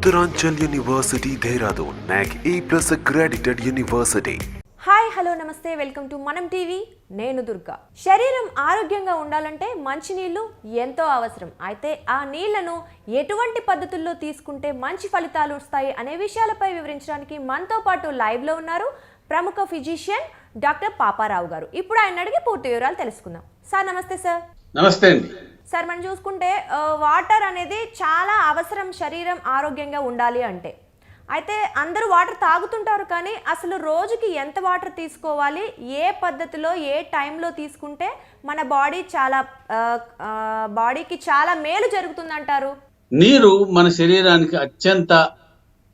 Uttaranchal university Dehradun NAAC A plus accredited university hi hello namaste welcome to మనం TV నేను దుర్గా శరీరం ఆరోగ్యంగా ఉండాలంటే మంచినీళ్ళు ఎంతో అవసరం. అయితే ఆ నీళ్ళను ఎటువంటి పద్ధతుల్లో తీసుకుంటే మంచి ఫలితాలు వస్తాయి అనే విషయాలపై వివరించడానికి మనతో పాటు లైవ్లో ఉన్నారు ప్రముఖ ఫిజిషియన్ డాక్టర్ పాపారావు గారు. ఇప్పుడు ఆయన అడిగి పూర్తి వివరాలు తెలుసుకుందాం. సార్ నమస్తే సార్. నమస్తే అండి. సార్ మనం చూసుకుంటే వాటర్ అనేది చాలా అవసరం శరీరం ఆరోగ్యంగా ఉండాలి అంటే. అయితే అందరూ వాటర్ తాగుతుంటారు కానీ అసలు రోజుకి ఎంత వాటర్ తీసుకోవాలి ఏ పద్ధతిలో ఏ టైంలో తీసుకుంటే మన బాడీ చాలా బాడీకి చాలా మేలు జరుగుతుందంటారు? నీరు మన శరీరానికి అత్యంత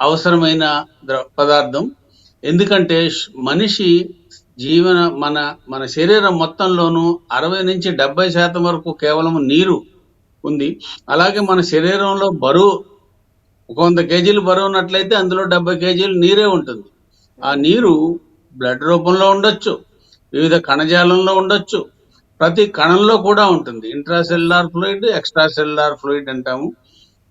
అవసరమైన ద్ర పదార్థం. ఎందుకంటే మనిషి జీవన మన మన శరీరం మొత్తంలోనూ అరవై నుంచి డెబ్బై శాతం వరకు కేవలం నీరు ఉంది. అలాగే మన శరీరంలో బరువు ఒక వంద కేజీలు బరువు ఉన్నట్లయితే అందులో డెబ్బై కేజీలు నీరే ఉంటుంది. ఆ నీరు బ్లడ్ రూపంలో ఉండొచ్చు వివిధ కణజాలంలో ఉండొచ్చు ప్రతి కణంలో కూడా ఉంటుంది. Intracellular fluid extra cellular fluid అంటాము.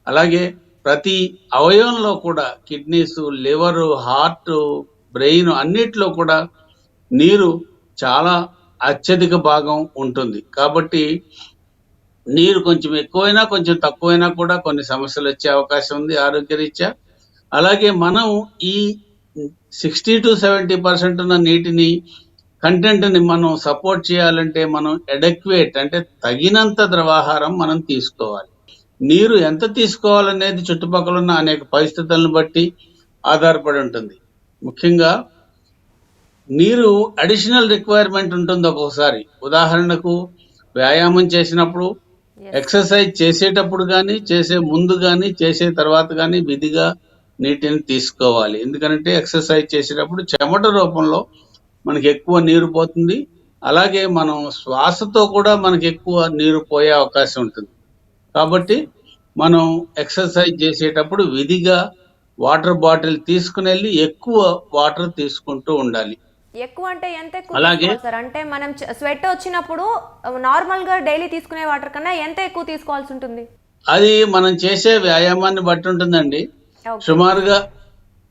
అలాగే ప్రతి అవయవంలో కూడా కిడ్నీస్ లివర్ హార్ట్ బ్రెయిన్ అన్నిట్లో కూడా నీరు చాలా అత్యధిక భాగం ఉంటుంది. కాబట్టి నీరు కొంచెం ఎక్కువైనా కొంచెం తక్కువైనా కూడా కొన్ని సమస్యలు వచ్చే అవకాశం ఉంది ఆరోగ్యరీత్యా. అలాగే మనం ఈ సిక్స్టీ టు సెవెంటీ పర్సెంట్ ఉన్న నీటిని కంటెంట్ని మనం సపోర్ట్ చేయాలంటే మనం ఎడక్వేట్ అంటే తగినంత ద్రవాహారం మనం తీసుకోవాలి. నీరు ఎంత తీసుకోవాలనేది చుట్టుపక్కల ఉన్న అనేక పరిస్థితులను బట్టి ఆధారపడి ఉంటుంది. ముఖ్యంగా నీరు అడిషనల్ రిక్వైర్మెంట్ ఉంటుంది ఒక్కొక్కసారి ఉదాహరణకు వ్యాయామం చేసినప్పుడు ఎక్సర్సైజ్ చేసేటప్పుడు కానీ చేసే ముందు కానీ చేసే తర్వాత కానీ విధిగా నీటిని తీసుకోవాలి. ఎందుకంటే ఎక్సర్సైజ్ చేసేటప్పుడు చెమట రూపంలో మనకి ఎక్కువ నీరు పోతుంది. అలాగే మనం శ్వాసతో కూడా మనకి ఎక్కువ నీరు పోయే అవకాశం ఉంటుంది. కాబట్టి మనం ఎక్సర్సైజ్ చేసేటప్పుడు విధిగా వాటర్ బాటిల్ తీసుకుని వెళ్ళి ఎక్కువ వాటర్ తీసుకుంటూ ఉండాలి. ఎక్కువ అంటే ఎంత ఎక్కువ సార్? అంటే మనం స్వెట్ వచ్చినప్పుడు నార్మల్గా డైలీ తీసుకునే వాటర్ కన్నా ఎంత ఎక్కువ తీసుకోవాల్సి ఉంటుంది? అది మనం చేసే వ్యాయామాన్ని బట్టి ఉంటుందండి. సుమారుగా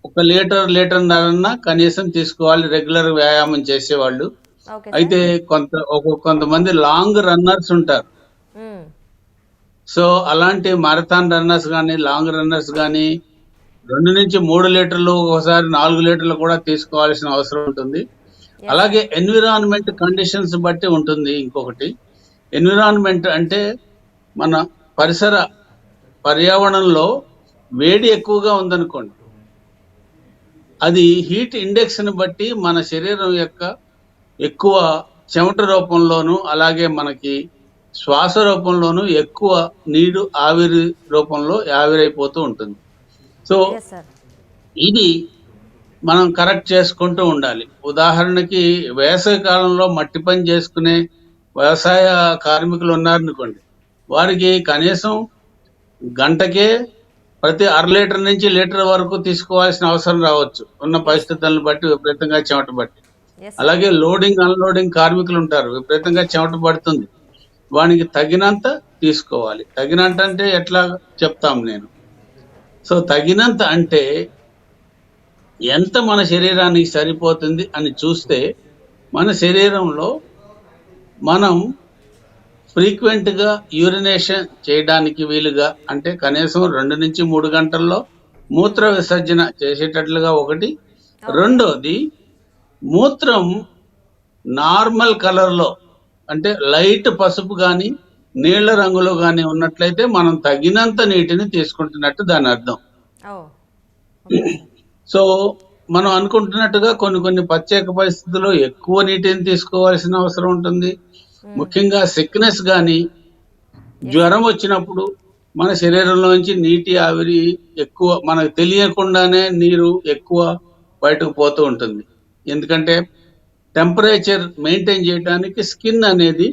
ఒక లీటర్ లీటర్ నరన్నా కనీసం తీసుకోవాలి రెగ్యులర్ వ్యాయామం చేసేవాళ్ళు. అయితే కొంత ఒక కొంతమంది లాంగ్ రన్నర్స్ ఉంటారు. సో అలాంటి మారథాన్ రన్నర్స్ కానీ లాంగ్ రన్నర్స్ కానీ రెండు నుంచి మూడు లీటర్లు ఒకసారి నాలుగు లీటర్లు కూడా తీసుకోవాల్సిన అవసరం ఉంటుంది. అలాగే ఎన్విరాన్మెంట్ కండిషన్స్ బట్టి ఉంటుంది ఇంకొకటి. ఎన్విరాన్మెంట్ అంటే మన పరిసర పర్యావరణంలో వేడి ఎక్కువగా ఉందనుకోండి. అది హీట్ ఇండెక్స్ని బట్టి మన శరీరం యొక్క ఎక్కువ చెమట రూపంలోను అలాగే మనకి శ్వాస రూపంలోను ఎక్కువ నీరు ఆవిరి రూపంలో ఆవిరైపోతూ ఉంటుంది. సో ఇది మనం కరెక్ట్ చేసుకుంటూ ఉండాలి. ఉదాహరణకి వేసవి కాలంలో మట్టి పని చేసుకునే వ్యవసాయ కార్మికులు ఉన్నారనుకోండి వారికి కనీసం గంటకే ప్రతి అర లీటర్ నుంచి లీటర్ వరకు తీసుకోవాల్సిన అవసరం రావచ్చు. ఉన్న పరిస్థితులను బట్టి విపరీతంగా చెమట బట్టి అలాగే లోడింగ్ అన్లోడింగ్ కార్మికులు ఉంటారు. విపరీతంగా చెమట పడుతుంది. వానికి తగినంత తీసుకోవాలి. తగినంత అంటే ఎట్లా చెప్తాం నేను? సో తగినంత అంటే ఎంత మన శరీరానికి సరిపోతుంది అని చూస్తే మన శరీరంలో మనం frequent గా యూరినేషన్ చేయడానికి వీలుగా అంటే కనీసం రెండు నుంచి మూడు గంటల్లో మూత్ర విసర్జన చేసేటట్లుగా ఒకటి. రెండోది మూత్రం నార్మల్ కలర్లో అంటే లైట్ పసుపు కానీ నీళ్ళ రంగులో కానీ ఉన్నట్లయితే మనం తగినంత నీటిని తీసుకుంటున్నట్టు దాని అర్థం. సో మనం అనుకుంటున్నట్టుగా కొన్ని కొన్ని ప్రత్యేక పరిస్థితుల్లో ఎక్కువ నీటిని తీసుకోవాల్సిన అవసరం ఉంటుంది. ముఖ్యంగా సిక్నెస్ కానీ జ్వరం వచ్చినప్పుడు మన శరీరంలోంచి నీటి ఆవిరి ఎక్కువ మనకు తెలియకుండానే నీరు ఎక్కువ బయటకు పోతూ ఉంటుంది. ఎందుకంటే టెంపరేచర్ మెయింటైన్ చేయడానికి స్కిన్ అనేది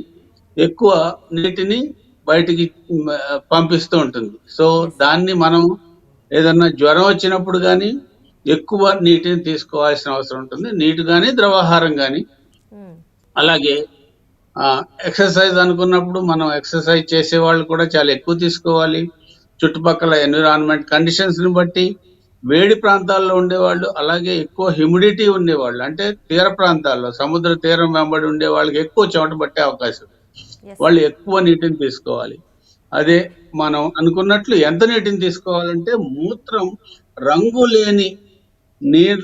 ఎక్కువ నీటిని బయటికి పంపిస్తూ ఉంటుంది. సో దాన్ని మనం ఏదన్నా జ్వరం వచ్చినప్పుడు కానీ ఎక్కువ నీటిని తీసుకోవాల్సిన అవసరం ఉంటుంది. నీటి కానీ ద్రవాహారం కానీ. అలాగే ఎక్సర్సైజ్ అనుకున్నప్పుడు మనం ఎక్సర్సైజ్ చేసే వాళ్ళు కూడా చాలా ఎక్కువ తీసుకోవాలి. చుట్టుపక్కల ఎన్విరాన్మెంట్ కండిషన్స్ని బట్టి వేడి ప్రాంతాల్లో ఉండేవాళ్ళు అలాగే ఎక్కువ హ్యూమిడిటీ ఉండేవాళ్ళు. అంటే తీర ప్రాంతాల్లో సముద్ర తీరం వెంబడి ఉండే వాళ్ళకి ఎక్కువ చెమట పట్టే అవకాశం. వాళ్ళు ఎక్కువ నీటిని తీసుకోవాలి. అదే మనం అనుకున్నట్లు ఎంత నీటిని తీసుకోవాలంటే మూత్రం రంగు లేని నీర్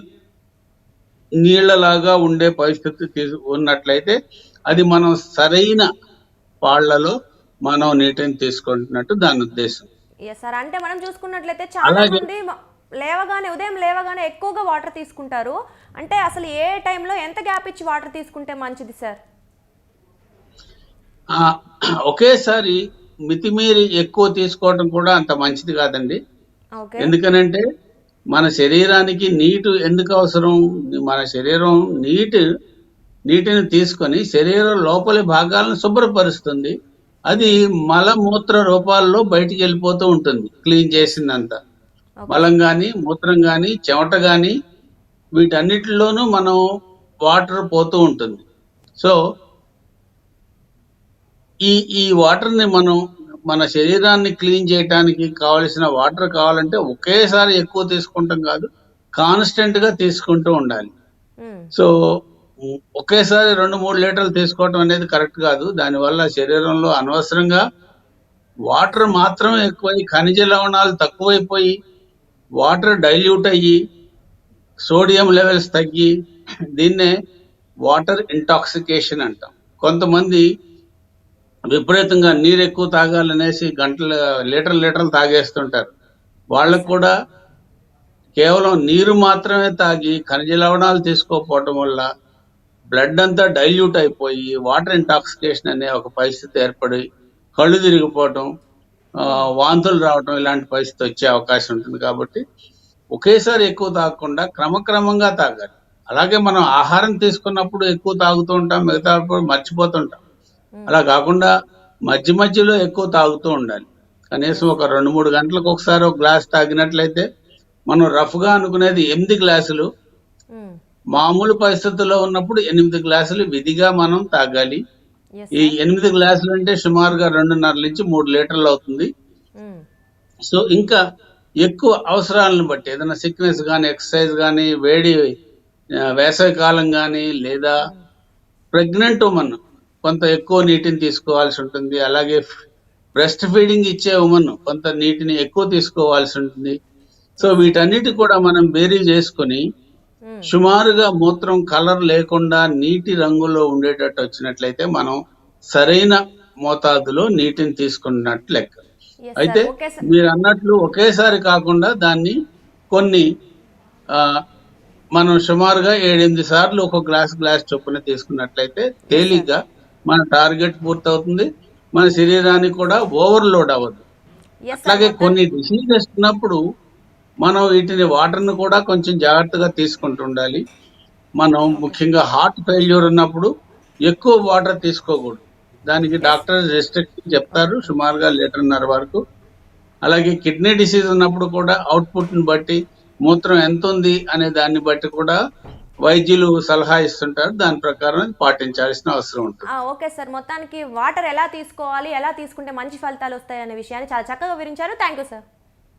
నీళ్ళలాగా ఉండే పరిస్థితి తీసు ఉన్నట్లయితే అది మనం సరైన పాళ్ళలో మనం నీటిని తీసుకుంటున్నట్టు దాని ఉద్దేశం. సార్ అంటే మనం చూసుకున్నట్లయితే చాలా మంది లేవగానే ఉదయం లేవగానే ఎక్కువగా వాటర్ తీసుకుంటారు. అంటే అసలు ఏ టైంలో ఎంత గ్యాప్ ఇచ్చి వాటర్ తీసుకుంటే మంచిది సార్ ఒకేసారి మితిమీరి ఎక్కువ తీసుకోవడం కూడా అంత మంచిది కాదండి. ఎందుకనంటే మన శరీరానికి నీటి ఎందుకు అవసరం? మన శరీరం నీటి నీటిని తీసుకొని శరీరం లోపలి భాగాలను శుభ్రపరుస్తుంది. అది మలమూత్ర రూపాల్లో బయటికి వెళ్ళిపోతూ ఉంటుంది క్లీన్ చేసిందంతా. మలం కానీ మూత్రం కానీ చెమట కానీ వీటన్నిటిలోనూ మనం వాటర్ పోతూ ఉంటుంది. సో ఈ ఈ వాటర్ని మనం మన శరీరాన్ని క్లీన్ చేయడానికి కావలసిన వాటర్ కావాలంటే ఒకేసారి ఎక్కువ తీసుకుంటాం కాదు కాన్స్టెంట్గా తీసుకుంటూ ఉండాలి. సో ఒకేసారి రెండు మూడు లీటర్లు తీసుకోవడం అనేది కరెక్ట్ కాదు. దానివల్ల శరీరంలో అనవసరంగా వాటర్ మాత్రమే ఎక్కువై ఖనిజ లవణాలు తక్కువైపోయి వాటర్ డైల్యూట్ అయ్యి సోడియం లెవెల్స్ తగ్గి దీన్నే వాటర్ ఇంటాక్సికేషన్ అంటాం. కొంతమంది విపరీతంగా నీరు ఎక్కువ తాగాలనేసి గంటలు లీటర్ లీటర్లు తాగేస్తుంటారు. వాళ్ళకు కూడా కేవలం నీరు మాత్రమే తాగి ఖనిజ లవణాలు తీసుకోకపోవటం వల్ల బ్లడ్ అంతా డైల్యూట్ అయిపోయి వాటర్ ఇంటాక్సికేషన్ అనే ఒక పరిస్థితి ఏర్పడి కళ్ళు తిరిగిపోవటం వాంతులు రావటం ఇలాంటి పరిస్థితి వచ్చే అవకాశం ఉంటుంది కాబట్టి ఒకేసారి ఎక్కువ తాగకుండా క్రమక్రమంగా తాగాలి. అలాగే మనం ఆహారం తీసుకున్నప్పుడు ఎక్కువ తాగుతూ ఉంటాం మిగతా మర్చిపోతుంటాం అలా కాకుండా మధ్య మధ్యలో ఎక్కువ తాగుతూ ఉండాలి. కనీసం ఒక రెండు మూడు గంటలకు ఒకసారి ఒక గ్లాస్ తాగినట్లయితే మనం రఫ్గా అనుకునేది ఎనిమిది గ్లాసులు మ్మ్. మామూలు పరిస్థితుల్లో ఉన్నప్పుడు ఎనిమిది గ్లాసులు విధిగా మనం తాగాలి. ఈ ఎనిమిది గ్లాసులు అంటే సుమారుగా రెండున్నర నుంచి మూడు లీటర్లు అవుతుంది. సో ఇంకా ఎక్కువ అవసరాలను బట్టి ఏదైనా సిక్నెస్ కానీ ఎక్సర్సైజ్ కానీ వేడి వేసవి కాలం కానీ లేదా ప్రెగ్నెంట్ ఉమెన్ కొంత ఎక్కువ నీటిని తీసుకోవాల్సి ఉంటుంది. అలాగే బ్రెస్ట్ ఫీడింగ్ ఇచ్చే ఉమెన్ కొంత నీటిని ఎక్కువ తీసుకోవాల్సి ఉంటుంది. సో వీటన్నిటి కూడా మనం బేరీ చేసుకొని. సుమారుగా మూత్రం కలర్ లేకుండా నీటి రంగులో ఉండేటట్టు వచ్చినట్లయితే మనం సరైన మోతాదులో నీటిని తీసుకున్నట్టు లెక్క. అయితే మీరు అన్నట్లు ఒకేసారి కాకుండా దాన్ని కొన్ని ఆ, మనం సుమారుగా ఏడెనిమిది సార్లు ఒక గ్లాస్ గ్లాస్ చొప్పున తీసుకున్నట్లయితే తేలిగ్గా మన టార్గెట్ పూర్తవుతుంది. మన శరీరానికి కూడా ఓవర్లోడ్ అవ్వదు. అట్లాగే కొన్ని డిసీజెస్ ఉన్నప్పుడు మనం వీటిని వాటర్ను కూడా కొంచెం జాగ్రత్తగా తీసుకుంటూ ఉండాలి మనం ముఖ్యంగా హార్ట్ ఫెయిల్యూర్ ఉన్నప్పుడు ఎక్కువ వాటర్ తీసుకోకూడదు. దానికి డాక్టర్ రెస్ట్రిక్షన్ చెప్తారు. సుమారుగా లీటర్న్నర వరకు. అలాగే కిడ్నీ డిసీజ్ ఉన్నప్పుడు కూడా అవుట్పుట్ని బట్టి మూత్రం ఎంత ఉంది అనే దాన్ని బట్టి కూడా వైద్యులు సలహా ఇస్తుంటారు దాని ప్రకారం పాటించాల్సిన అవసరం ఉంటుంది. ఆ, ఓకే సార్. మొత్తానికి వాటర్ ఎలా తీసుకోవాలి ఎలా తీసుకుంటే మంచి ఫలితాలు వస్తాయి అనే విషయాన్ని చాలా చక్కగా వివరించారు. Thank you sir.